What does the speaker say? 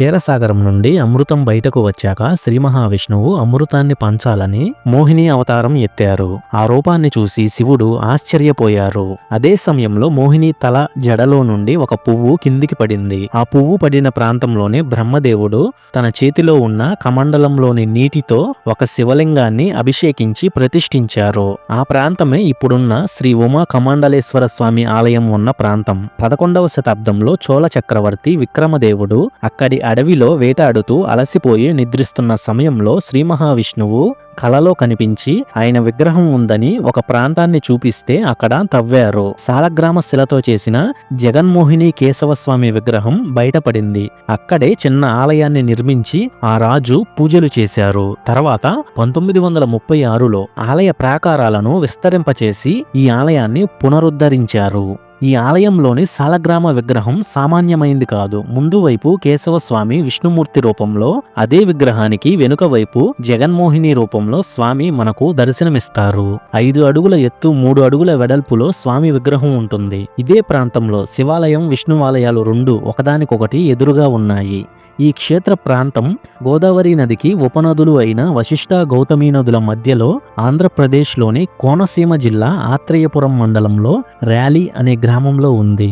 క్షీరసాగరం నుండి అమృతం బయటకు వచ్చాక శ్రీ మహావిష్ణువు అమృతాన్ని పంచాలని మోహిని అవతారం ఎత్తారు. ఆ రూపాన్ని చూసి శివుడు ఆశ్చర్యపోయారు. అదే సమయంలో మోహిని తల జడలో నుండి ఒక పువ్వు కిందికి పడింది. ఆ పువ్వు పడిన ప్రాంతంలోనే బ్రహ్మదేవుడు తన చేతిలో ఉన్న కమండలంలోని నీటితో ఒక శివలింగాన్ని అభిషేకించి ప్రతిష్ఠించారు. ఆ ప్రాంతమే ఇప్పుడున్న శ్రీ ఉమా కమండలేశ్వర స్వామి ఆలయం ఉన్న ప్రాంతం. పదకొండవ శతాబ్దంలో చోళ చక్రవర్తి విక్రమదేవుడు అక్కడి అడవిలో వేటాడుతూ అలసిపోయి నిద్రిస్తున్న సమయంలో శ్రీ మహావిష్ణువు కలలో కనిపించి ఆయన విగ్రహం ఉందని ఒక ప్రాంతాన్ని చూపిస్తే అక్కడ తవ్వారు. సాలగ్రామ శిలతో చేసిన జగన్మోహిని కేశవస్వామి విగ్రహం బయటపడింది. అక్కడే చిన్న ఆలయాన్ని నిర్మించి ఆ రాజు పూజలు చేశారు. తర్వాత పంతొమ్మిది వందల ముప్పై ఆరులో ఆలయ ప్రాకారాలను విస్తరింపచేసి ఈ ఆలయాన్ని పునరుద్ధరించారు. ఈ ఆలయంలోని సాలగ్రామ విగ్రహం సామాన్యమైంది కాదు. ముందు వైపు కేశవస్వామి విష్ణుమూర్తి రూపంలో అదే విగ్రహానికి వెనుక వైపు జగన్మోహిని రూపంలో స్వామి మనకు దర్శనమిస్తారు. ఐదు అడుగుల ఎత్తు మూడు అడుగుల వెడల్పులో స్వామి విగ్రహం ఉంటుంది. ఇదే ప్రాంతంలో శివాలయం విష్ణువాలయాలు రెండు ఒకదానికొకటి ఎదురుగా ఉన్నాయి. ఈ క్షేత్ర ప్రాంతం గోదావరి నదికి ఉపనదులు అయిన వశిష్ఠ గౌతమి నదుల మధ్యలో ఆంధ్రప్రదేశ్లోని కోనసీమ జిల్లా ఆత్రేయపురం మండలంలో ర్యాలీ అనే గ్రామంలో ఉంది.